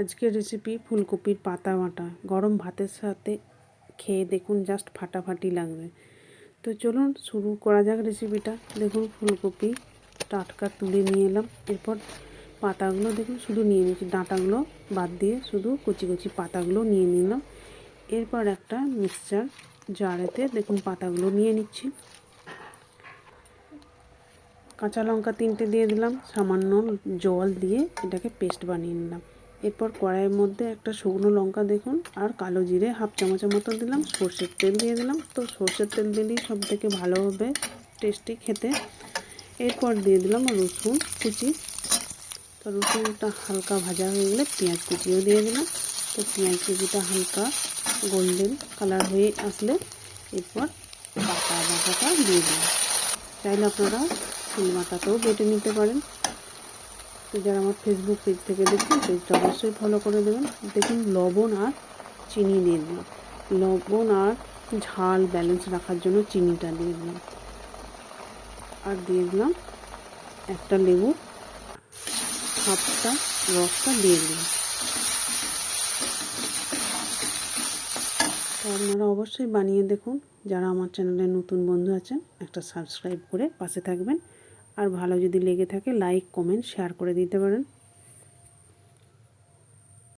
আজকের রেসিপি ফুলকপির পাতা বাটা। গরম ভাতের সাথে খেয়ে দেখুন জাস্ট ফাটাফাটি লাগবে। তো চলুন শুরু করা যাক রেসিপিটা দেখুন ফুলকপি টাটকা তুলে নিয়ে এলাম। এরপর পাতাগুলো দেখুন শুধু নিয়ে নিচ্ছি ডাঁটাগুলো বাদ দিয়ে শুধু কচি কচি পাতাগুলো নিয়ে নিলাম। এরপর একটা মিক্সচার জারেতে দেখুন পাতাগুলো নিয়ে নিচ্ছি। কাঁচা লঙ্কা তিনটে দিয়ে দিলাম। সামান্য জল দিয়ে এটাকে পেস্ট বানিয়ে নিলাম। এরপর কড়াইয়ের মধ্যে একটা শুকনো লঙ্কা দেখুন, আর কালো জিরে হাফ চামচের মতো দিলাম, সর্ষের তেল দিয়ে দিলাম। তো সর্ষের তেল দিলেই সব থেকে ভালো হবে টেস্টি খেতে। এরপর দিয়ে দিলাম রসুন কুচি। তো রসুনটা হালকা ভাজা হয়ে গেলে পেঁয়াজ কুচিও দিয়ে দিলাম। তো পেঁয়াজ কুচিটা হালকা গোল্ডেন কালার হয়ে আসলে এরপর পাতা বাটাটা দিয়ে দিলাম। চাইলে আপনারা শিলমাটাতেও বেটে নিতে পারেন। তো যারা আমার ফেসবুক পেজ থেকে দেখছেন পেজটা অবশ্যই ফলো করে দেবেন। দেখুন, লবণ আর চিনি দিয়ে দিলাম। লবণ আর ঝাল ব্যালেন্স রাখার জন্য চিনিটা দিয়ে দিলাম। আর দিয়ে দিলাম একটা লেবু, হাফটা রসটা দিয়ে দিলাম। তো আপনারা অবশ্যই বানিয়ে দেখুন। যারা আমার চ্যানেলে নতুন বন্ধু আছেন, একটা সাবস্ক্রাইব করে পাশে থাকবেন। আর ভালো যদি লেগে থাকে লাইক কমেন্ট শেয়ার করে দিতে পারেন।